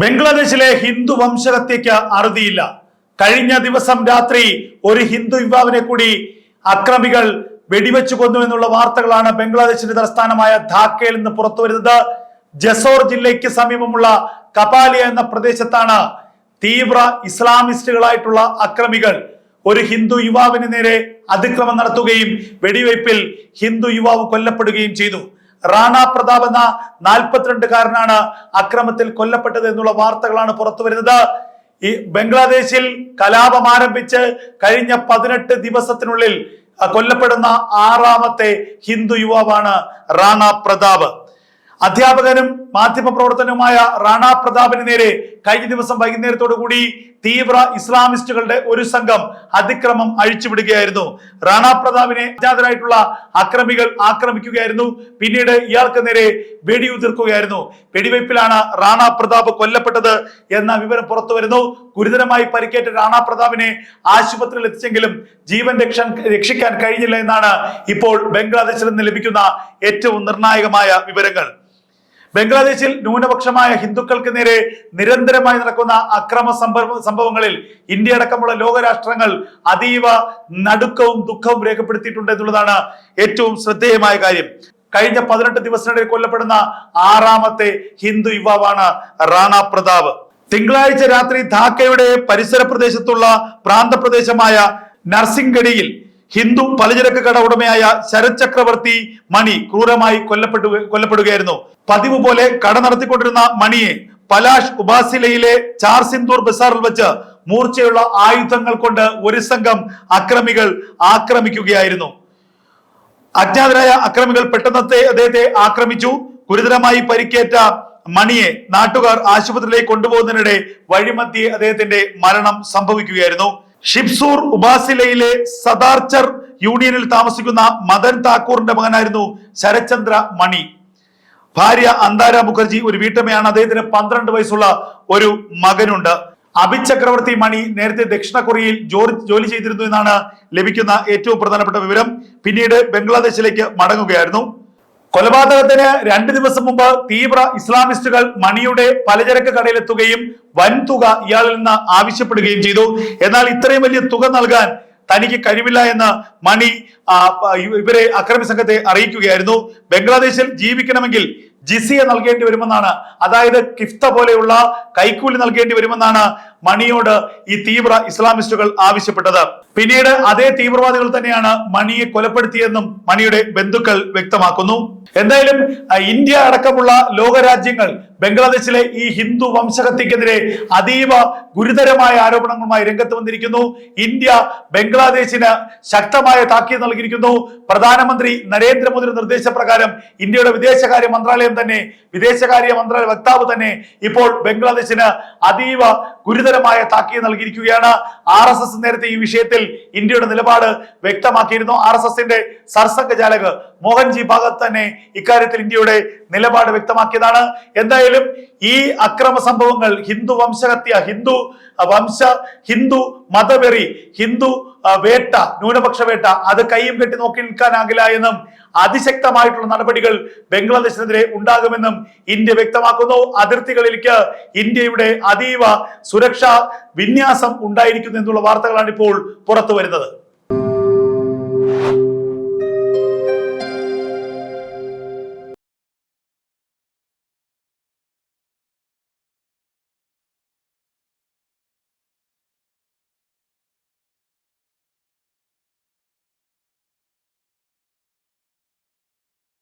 ബംഗ്ലാദേശിലെ ഹിന്ദു വംശഹത്യക്ക് അറുതിയില്ല. കഴിഞ്ഞ ദിവസം രാത്രി ഒരു ഹിന്ദു യുവാവിനെ കൂടി അക്രമികൾ വെടിവെച്ചു കൊന്നു എന്നുള്ള വാർത്തകളാണ് ബംഗ്ലാദേശിന്റെ തലസ്ഥാനമായ ധാക്കയിൽ നിന്ന് പുറത്തു വരുന്നത്. ജസോർ ജില്ലയ്ക്ക് സമീപമുള്ള കപാലിയ എന്ന പ്രദേശത്താണ് തീവ്ര ഇസ്ലാമിസ്റ്റുകളായിട്ടുള്ള അക്രമികൾ ഒരു ഹിന്ദു യുവാവിന് നേരെ അതിക്രമം നടത്തുകയും വെടിവയ്പിൽ ഹിന്ദു യുവാവ് കൊല്ലപ്പെടുകയും ചെയ്തു. റാണ പ്രതാപ് എന്ന നാൽപ്പത്തിരണ്ടുകാരനാണ് അക്രമത്തിൽ കൊല്ലപ്പെട്ടത് എന്നുള്ള വാർത്തകളാണ് പുറത്തു വരുന്നത്. ഈ ബംഗ്ലാദേശിൽ കലാപം ആരംഭിച്ച് കഴിഞ്ഞ പതിനെട്ട് ദിവസത്തിനുള്ളിൽ കൊല്ലപ്പെടുന്ന ആറാമത്തെ ഹിന്ദു യുവാവാണ് റാണ പ്രതാപ്. അധ്യാപകനും മാധ്യമ പ്രവർത്തനവുമായ റാണ പ്രതാപിന് നേരെ കഴിഞ്ഞ ദിവസം വൈകുന്നേരത്തോടു കൂടി തീവ്ര ഇസ്ലാമിസ്റ്റുകളുടെ ഒരു സംഘം അതിക്രമം അഴിച്ചുവിടുകയായിരുന്നു. റാണ പ്രതാപിനെ അജ്ഞാതരായിട്ടുള്ള അക്രമികൾ ആക്രമിക്കുകയായിരുന്നു. പിന്നീട് ഇയാൾക്ക് നേരെ വെടിയുതിർക്കുകയായിരുന്നു. വെടിവയ്പിലാണ് റാണ പ്രതാപ് കൊല്ലപ്പെട്ടത് എന്ന വിവരം പുറത്തു വരുന്നു ഗുരുതരമായി പരിക്കേറ്റ റാണ പ്രതാപിനെ ആശുപത്രിയിൽ എത്തിച്ചെങ്കിലും ജീവൻ രക്ഷ രക്ഷിക്കാൻ കഴിഞ്ഞില്ല എന്നാണ് ഇപ്പോൾ ബംഗ്ലാദേശിൽ നിന്ന് ലഭിക്കുന്ന ഏറ്റവും നിർണായകമായ വിവരങ്ങൾ. ബംഗ്ലാദേശിൽ ന്യൂനപക്ഷമായ ഹിന്ദുക്കൾക്ക് നേരെ നിരന്തരമായി നടക്കുന്ന അക്രമ സംഭവ സംഭവങ്ങളിൽ ഇന്ത്യ അടക്കമുള്ള ലോകരാഷ്ട്രങ്ങൾ അതീവ നടുക്കവും ദുഃഖവും രേഖപ്പെടുത്തിയിട്ടുണ്ട് എന്നുള്ളതാണ് ഏറ്റവും ശ്രദ്ധേയമായ കാര്യം. കഴിഞ്ഞ പതിനെട്ട് ദിവസത്തിനിടയിൽ കൊല്ലപ്പെടുന്ന ആറാമത്തെ ഹിന്ദു യുവാവാണ് റാണ പ്രതാപ്. തിങ്കളാഴ്ച രാത്രി ധാക്കയുടെ പരിസര പ്രദേശത്തുള്ള പ്രാന്തപ്രദേശമായ നർസിംഗഡിയിൽ ഹിന്ദു പലചരക്ക് കട ഉടമയായ ശരത് ചക്രവർത്തി മണി ക്രൂരമായി കൊല്ലപ്പെട്ടു കൊല്ലപ്പെടുകയായിരുന്നു. പതിവ് പോലെ കട നടത്തിക്കൊണ്ടിരുന്ന മണിയെ പലാഷ് ഉപാസിലയിലെ ചാർ സിന്ദൂർ ബസാറിൽ വെച്ച് മൂർച്ചയുള്ള ആയുധങ്ങൾ കൊണ്ട് ഒരു സംഘം അക്രമികൾ ആക്രമിക്കുകയായിരുന്നു. അജ്ഞാതരായ അക്രമികൾ പെട്ടെന്നത്തെ അദ്ദേഹത്തെ ആക്രമിച്ചു. ഗുരുതരമായി പരിക്കേറ്റ മണിയെ നാട്ടുകാർ ആശുപത്രിയിലേക്ക് കൊണ്ടുപോകുന്നതിനിടെ വഴിമധ്യേ അദ്ദേഹത്തിന്റെ മരണം സംഭവിക്കുകയായിരുന്നു. ഷിബ്സൂർ ഉപാസിലയിലെ സദാർച്ചർ യൂണിയനിൽ താമസിക്കുന്ന മദൻ താക്കൂറിന്റെ മകനായിരുന്നു ശരത്ചന്ദ്ര മണി. ഭാര്യ അന്താര മുഖർജി ഒരു വീട്ടമ്മയാണ്. അദ്ദേഹത്തിന് പന്ത്രണ്ട് വയസ്സുള്ള ഒരു മകനുണ്ട്. അബിത് ചക്രവർത്തി മണി നേരത്തെ ദക്ഷിണ കൊറിയയിൽ ജോലി ചെയ്തിരുന്നു എന്നാണ് ലഭിക്കുന്ന ഏറ്റവും പ്രധാനപ്പെട്ട വിവരം. പിന്നീട് ബംഗ്ലാദേശിലേക്ക് മടങ്ങുകയായിരുന്നു. കൊലപാതകത്തിന് രണ്ട് ദിവസം മുമ്പ് തീവ്ര ഇസ്ലാമിസ്റ്റുകൾ മണിയുടെ പലചരക്ക് കടയിലെത്തുകയും വൻതുക ഇയാളിൽ നിന്ന് ആവശ്യപ്പെടുകയും ചെയ്തു. എന്നാൽ ഇത്രയും വലിയ തുക നൽകാൻ തനിക്ക് കഴിവില്ല എന്ന് മണി ഇവരെ അക്രമി സംഘത്തെ അറിയിക്കുകയായിരുന്നു. ബംഗ്ലാദേശിൽ ജീവിക്കണമെങ്കിൽ ജിസിയ നൽകേണ്ടി വരുമെന്നാണ്. അതായത് കിഫ്ത പോലെയുള്ള കൈക്കൂലി നൽകേണ്ടി വരുമെന്നാണ് മണിയോട് ഈ തീവ്ര ഇസ്ലാമിസ്റ്റുകൾ ആവശ്യപ്പെട്ടത്. പിന്നീട് അതേ തീവ്രവാദികൾ തന്നെയാണ് മണിയെ കൊലപ്പെടുത്തിയെന്നും മണിയുടെ ബന്ധുക്കൾ വ്യക്തമാക്കുന്നു. എന്തായാലും ഇന്ത്യ അടക്കമുള്ള ലോകരാജ്യങ്ങൾ ബംഗ്ലാദേശിലെ ഈ ഹിന്ദു വംശഹത്യക്കെതിരെ അതീവ ഗുരുതരമായ ആരോപണങ്ങളുമായി രംഗത്ത് വന്നിരിക്കുന്നു. ഇന്ത്യ ബംഗ്ലാദേശിന് ശക്തമായ താക്കീത് നൽകിയിരിക്കുന്നു. പ്രധാനമന്ത്രി നരേന്ദ്രമോദിയുടെ നിർദ്ദേശപ്രകാരം ഇന്ത്യയുടെ വിദേശകാര്യ മന്ത്രാലയം തന്നെ വിദേശകാര്യ മന്ത്രാലയ വക്താവ് തന്നെ ഇപ്പോൾ ബംഗ്ലാദേശിന് അതീവ ഗുരുതരമായ താക്കീത് നൽകിയിരിക്കുകയാണ്. ആർ എസ് എസ് നേരത്തെ ഈ വിഷയത്തിൽ ഇന്ത്യയുടെ നിലപാട് വ്യക്തമാക്കിയിരുന്നു. ആർ എസ് എസിന്റെ സർസംഘചാലക് മോഹൻജി ഭാഗത്ത് തന്നെ ഇക്കാര്യത്തിൽ ഇന്ത്യയുടെ നിലപാട് വ്യക്തമാക്കിയതാണ്. എന്തായാലും ഈ അക്രമ സംഭവങ്ങൾ ഹിന്ദു വംശഹത്യ ഹിന്ദു വംശ ഹിന്ദു മതവെറി ഹിന്ദു വേട്ട ന്യൂനപക്ഷ വേട്ട അത് കൈയും കെട്ടി നോക്കി നിൽക്കാനാകില്ല എന്നും അതിശക്തമായിട്ടുള്ള നടപടികൾ ബംഗ്ലാദേശിനെതിരെ ഉണ്ടാകുമെന്നും ഇന്ത്യ വ്യക്തമാക്കുന്നു. അതിർത്തികളിലേക്ക് ഇന്ത്യയുടെ അതീവ സുരക്ഷാ വിന്യാസം ഉണ്ടായിരിക്കുന്നു എന്നുള്ള വാർത്തകളാണ് ഇപ്പോൾ പുറത്തു വരുന്നത്